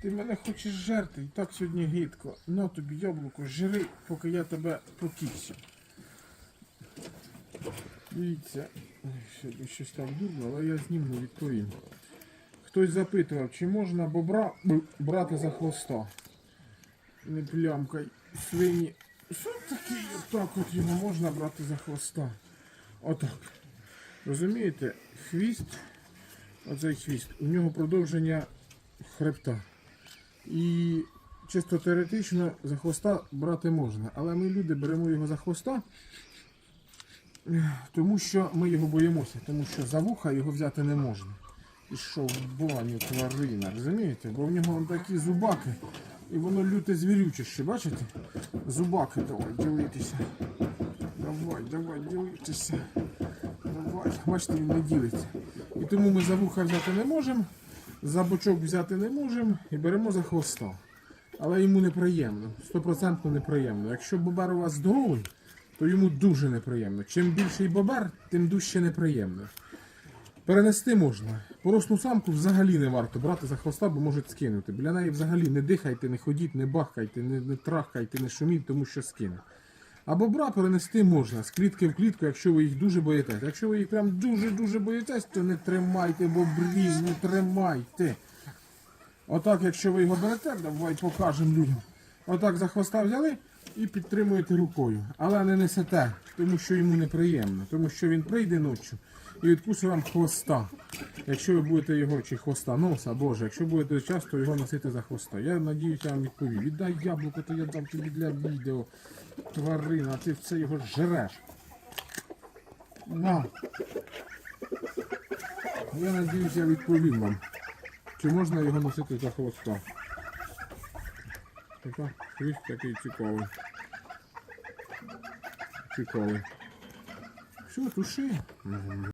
Ти мене хочеш жерти, і так сьогодні гидко. На тобі яблуко, жри, поки я тебе потікся. Дивіться, сьогодні щось так дурно, але я зніму відповім. Хтось запитував, чи можна бобра брати за хвоста. Не плямкай, свині. Що таке? Отак от його можна брати за хвоста. Отак. Розумієте, хвіст, оцей хвіст, у нього продовження хребта. І чисто теоретично за хвоста брати можна. Але ми люди беремо його за хвоста, тому що ми його боїмося, тому що за вуха його взяти не можна. І що в баню тварина, розумієте? Бо в нього такі зубаки, і воно люте звірюче ще, бачите? Зубаки давай ділитися. Давай, давай, ділитися. Давай, бачите, він не ділиться. І тому ми за вуха взяти не можемо, за бочок взяти не можемо і беремо за хвоста. Але йому неприємно, стопроцентно неприємно. Якщо бобер у вас здоровий, то йому дуже неприємно. Чим більший бобер, тим дужче неприємно. Перенести можна. Поросну самку взагалі не варто брати за хвоста, бо можуть скинути. Біля неї взагалі не дихайте, не ходіть, не бахкайте, не, не трахкайте, не шуміть, тому що скине. А бобра перенести можна з клітки в клітку, якщо ви їх дуже боїтесь. Якщо ви їх прям дуже-дуже боїтесь, то не тримайте бобрів, не тримайте. Отак, якщо ви його берете, давай покажемо людям. Отак за хвоста взяли і підтримуєте рукою. Але не несете, тому що йому неприємно, тому що він прийде ночі і відкусить вам хвоста. Якщо ви будете його чи хвоста, носа, боже, якщо будете часто його носити за хвоста. Я надіюся, я вам відповів. Віддай яблуко, то я дам тобі для відео. Тварина, ти все його жереш. На. Я надіюся, я відповім вам. Чи можна його носити за хвоста? Така хвіст такий цікавий. Цікавий. Все, туши.